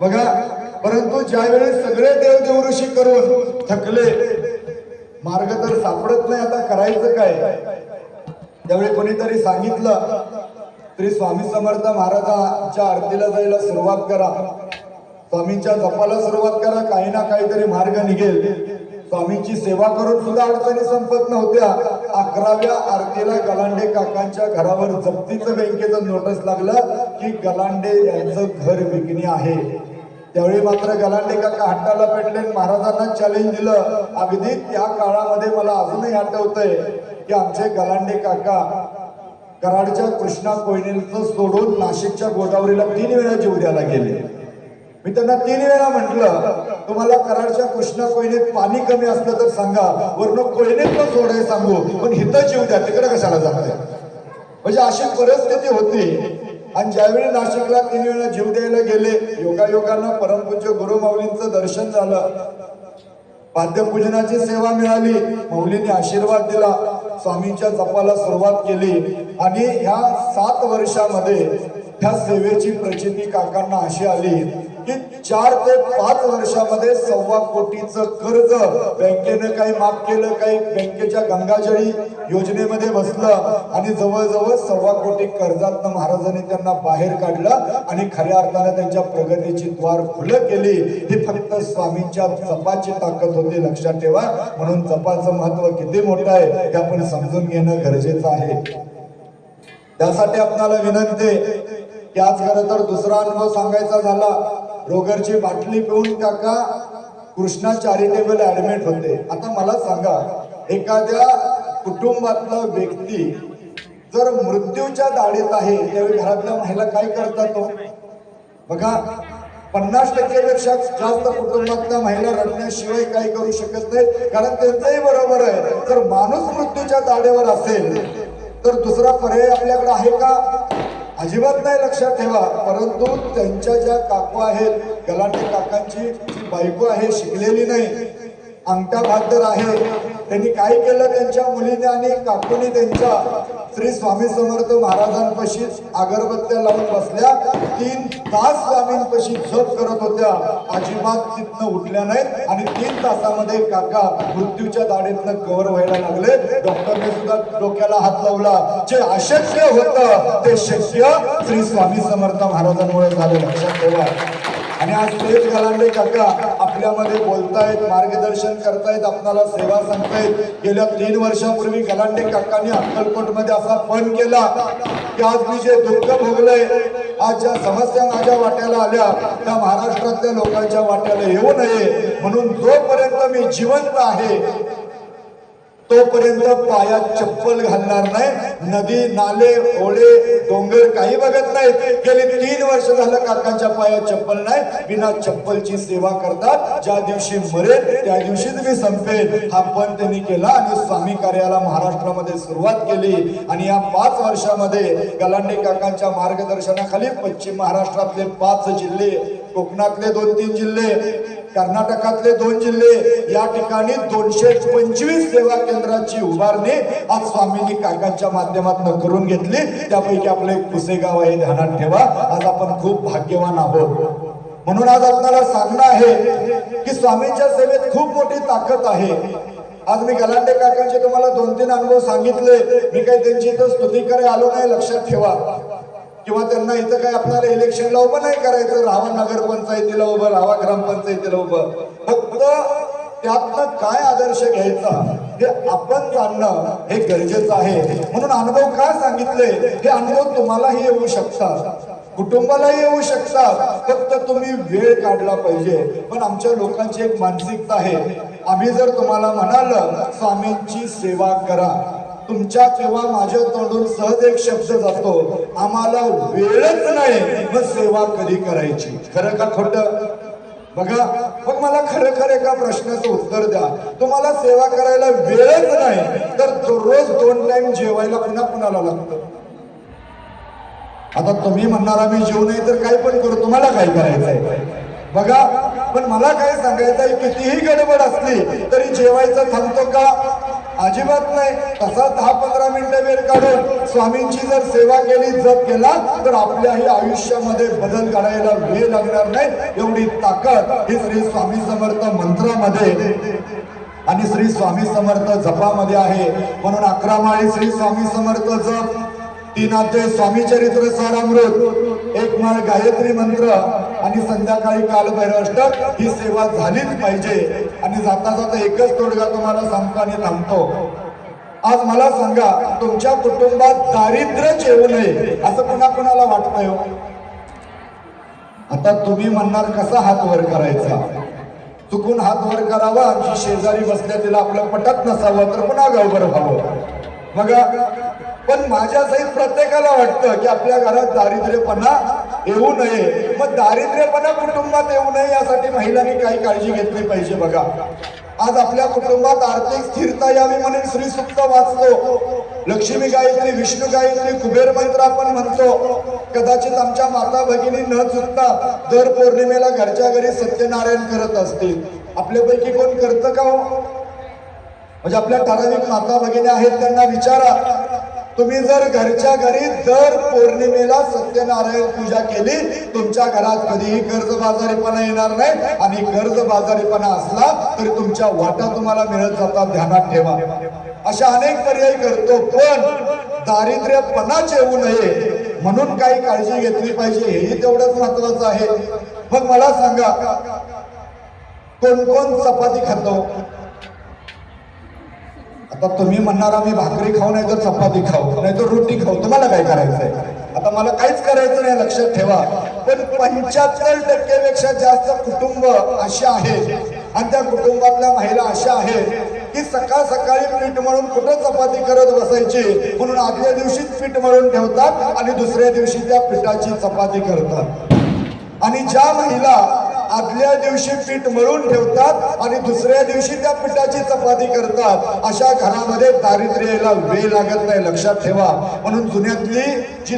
बघा परंतु ज्यावेळेस सगळे देव देवऋषी करून थकले मार्ग तर सापडत नाही आता करायचं काय? त्यावेळी कोणीतरी सांगितलं तरी स्वामी समर्थ महाराजांच्या आरतीला जायला सुरुवात करा. स्वामींच्या जपाला सुरुवात करा काही ना काहीतरी मार्ग निघेल. स्वामींची सेवा करून सुद्धा अडचणी संपत नव्हत्या. अकराव्या आरतीला गलांडे काकांच्या घरावर जप्तीचं बँकेचं नोटीस लागलं. की गलांडे यांचं घर विकणे आहे. त्यावेळी मात्र गलांडे काका हट्टाला पेटले महाराजांना चॅलेंज दिलं. अगदी त्या काळामध्ये मला अजूनही आठवतंय की आमचे गलांडे काका कराडच्या कृष्णा कोयनेचं सोडून नाशिकच्या गोदावरीला तीन वेळा जिवड्याला गेले. मी त्यांना तीन वेळा म्हटलं तुम्हाला कराडच्या कृष्णा कोयनेत पाणी कमी असलं तर सांगा. वरून कोयनेत पण सोडाय सांगू. पण हिथं जीव द्या. तिकडे कशाला जाताय? म्हणजे अशी परिस्थिती होती. आणि ज्यावेळी नाशिकला तीन वेळा जीव द्यायला गेले योगायोगांना परमपूज्य गुरु माऊलींचं दर्शन झालं. पाद्यपूजनाची सेवा मिळाली मौलीने आशीर्वाद दिला स्वामींच्या जपाला सुरुवात केली. आणि ह्या सात वर्षामध्ये ह्या सेवेची प्रचिती काकांना अशी आली. की चार ते पाच वर्षामध्ये सव्वा कोटीचं कर्ज बँकेनं काही माफ केलं काही बँकेच्या गंगाजळी योजनेमध्ये बसलं आणि जवळजवळ सव्वा कोटी कर्जातनं महाराजांनी त्यांना बाहेर काढलं आणि खऱ्या अर्थानं त्यांच्या प्रगतीची द्वार खुलं केली. ही फक्त स्वामींच्या जपाची ताकद होती लक्षात ठेवा. म्हणून जपाचं महत्त्व किती मोठं आहे हे आपण समजून घेणं गरजेचं आहे. त्यासाठी आपणाला विनंती की आज खरं तर दुसरा अनुभव सांगायचा झाला. रोगरची बाटली पिऊन काका कृष्णा चॅरिटेबल ऍडमिट होते. आता मला सांगा एखाद्या कुटुंबातला व्यक्ती जर मृत्यूच्या दाढीत आहे त्यावेळी घरातल्या महिला काय करतात तो? बघा पन्नास टक्केपेक्षा जास्त कुटुंबातल्या महिला रडण्याशिवाय काही करू शकत नाही कारण त्यांचंही बरोबर आहे. जर माणूस मृत्यूच्या दाढेवर असेल तर दुसरा पर्याय आपल्याकडे आहे का? अजिबात नाही लक्षात ठेवा परंतु त्यांच्या ज्या काकू आहेत गलांडे काकांची जी बायको आहे शिकलेली नाही. अंगठा बहादर आहे. त्यांनी काय केलं त्यांच्या मुलीने आणि काकूने त्यांच्या श्री स्वामी समर्थ महाराजांपाशी अगरबत्त्या लावून बसल्या. तीन तास स्वामींपाशी झोप करत होत्या. अजिबात तिथनं उठल्या नाहीत. आणि तीन तासामध्ये काका मृत्यूच्या दाढेतनं कव्हर व्हायला लागले. डॉक्टरने सुद्धा डोक्याला हात लावला. जे अशक्य होतं ते शक्य श्री स्वामी समर्थ महाराजांमुळे झालं. लक्षात ठेवा. आणि आज तेच घालांडे काका आपल्यामध्ये बोलतायत मार्गदर्शन करतायत आपणाला सेवा सांगतायत. गेल्या तीन वर्षापूर्वी गलांडे काकांनी अक्कलकोटमध्ये असा पण केला की आज मी जे दुःख भोगलंय आज ज्या समस्या माझ्या वाट्याला आल्या त्या महाराष्ट्रातल्या लोकांच्या वाट्याला येऊ नये. म्हणून जोपर्यंत मी जिवंत आहे तोपर्यंत पायात चप्पल घालणार नाही. नदी नाले ओळे डोंगर काही बघत नाही. गेले तीन वर्ष झालं काकांच्या पायात चप्पल नाही. बिना चप्पलची सेवा करतात. ज्या दिवशी मरेल त्या दिवशीच मी संपेल हा पण त्यांनी केला आणि स्वामी कार्याला महाराष्ट्रामध्ये सुरुवात केली. आणि या पाच वर्षामध्ये गलांडे काकांच्या मार्गदर्शनाखाली पश्चिम महाराष्ट्रातले पाच जिल्हे कोकणातले दोन तीन जिल्हे कर्नाटकातले दोन जिल्हे या ठिकाणी दोनशे पंचवीस सेवा केंद्राची उभारणी आज स्वामींनी काकांच्या माध्यमातून करून घेतली. त्यापैकी आपलं एक पुसेगाव आहे ध्यानात ठेवा. आज आपण खूप भाग्यवान आहोत. म्हणून आज आपल्याला सांगणं आहे की स्वामींच्या सेवेत खूप मोठी ताकद आहे. आज मी गलांडे काकांचे तुम्हाला दोन तीन अनुभव सांगितले. मी काही त्यांची इथं स्तुती करे आलो नाही लक्षात ठेवा. किंवा त्यांना इथं काय आपल्याला इलेक्शनला उभं नाही करायचं राहा नगरपंचायतीला उभं रावा ग्रामपंचायतीला उभं. फक्त त्यातनं काय आदर्श घ्यायचा हे आपण जाणणं हे गरजेचं आहे. म्हणून अनुभव का सांगितले? हे अनुभव तुम्हालाही येऊ शकतात. कुटुंबालाही येऊ शकतात. फक्त तुम्ही वेळ काढला पाहिजे. पण आमच्या लोकांची एक मानसिकता आहे. आम्ही जर तुम्हाला म्हणाल स्वामींची सेवा करा. तुमच्या किंवा माझ्या तोंडून सहज एक शब्द जातो आम्हाला वेळच नाही मग सेवा कधी करायची? खरं का खोट? बघा मग मला खरं खरं एका प्रश्नाचं उत्तर द्या. तुम्हाला सेवा करायला वेळच नाही तर दररोज दोन टाइम जेवायला पुन्हा कुणाला लागतं? आता तुम्ही म्हणणार आम्ही जेवू नाही तर काय पण करू तुम्हाला काय करायचंय? बघा पण मला काय सांगायचं आहे कितीही गडबड असली तरी जेवायचं थांबतो का? अजिबात नाही. तसा दहा पंधरा मिनिटं वेळ काढून स्वामींची जर सेवा केली जप केला तर आपल्याही आयुष्यामध्ये बदल करायला वेळ लागणार नाही. एवढी ताकद ही श्री स्वामी समर्थ मंत्रामध्ये आणि श्री स्वामी समर्थ जपामध्ये आहे. म्हणून अकरा माळी श्री स्वामी समर्थ जप तीन अध्याय स्वामी चरित्र सारामृत एक माळ गायत्री मंत्र आणि संध्याकाळी कालभैरव अष्टक ही सेवा झालीच पाहिजे. आणि जाता जाता एकच तोडगा तुम्हाला सांगतो आणि थांबतो. आज मला सांगा तुमच्या कुटुंबात दारिद्र्यच येऊ नये असं पुन्हा कुणाला वाटतंय हो? आता तुम्ही म्हणणार कसा हात वर करायचा? चुकून हात वर करावा आमची शेजारी बसल्या तिला आपलं पटत नसावं तर पुन्हा गावभर व्हावं. मग पण माझ्या सहित प्रत्येकाला वाटतं की आपल्या घरात दारिद्र्यपणा येऊ नये. मग दारिद्र्यपणा कुटुंबात येऊ नये यासाठी महिलांनी काही काळजी घेतली पाहिजे बघा. आज आपल्या कुटुंबात आर्थिक स्थिरता यावी म्हणून श्री सुक्त वाचतो. लक्ष्मी गायत्री विष्णू गायत्री कुबेर मंत्र आपण म्हणतो. कदाचित आमच्या माता भगिनी न चुकता दर पौर्णिमेला घरच्या घरी सत्यनारायण करत असतील. आपल्यापैकी कोण करतं का हो? म्हणजे आपल्या ठराविक माता भगिनी आहेत त्यांना विचारा. तुम्ही जर घरच्या घरी दर पौर्णिमेला सत्यनारायण पूजा केली तुमच्या घरात कधीही कर्जबाजारीपणा येणार नाही. आणि कर्जबाजारीपणा असला तरी तुमच्या वाटा तुम्हाला मिळत जातात ध्यानात ठेवा. अशा अनेक पर्याय करतो पण दारिद्र्यपणाच येऊ नये. म्हणून काही काळजी घेतली पाहिजे हेही तेवढंच महत्वाचं आहे. मग मला सांगा कोण कोण चपाती खातो? आता तुम्ही म्हणणार आम्ही भाकरी खाऊ नाही तर चपाती खाऊ नाही तर रोटी खाऊ. तुम्हाला काय करायचंय? आता मला काहीच करायचं नाही लक्षात ठेवा. पण पंच्याहत्तर टक्केपेक्षा जास्त कुटुंब अशी आहेत आणि त्या कुटुंबातल्या महिला अशा आहेत की सकाळ सकाळी पीठ मळून कुठं चपाती करत बसायची म्हणून आदल्या दिवशीच पीठ मळून ठेवतात आणि दुसऱ्या दिवशी त्या पिठाची चपाती करतात. आणि ज्या महिला आदल्या दिवशी पीठ मळून ठेवतात आणि दुसऱ्या दिवशी त्या पिठाची चपाती करतात. अशा घरामध्ये दारिद्र्य वेळ लागत नाही. लक्षात ठेवा. म्हणून जुन्यातली जी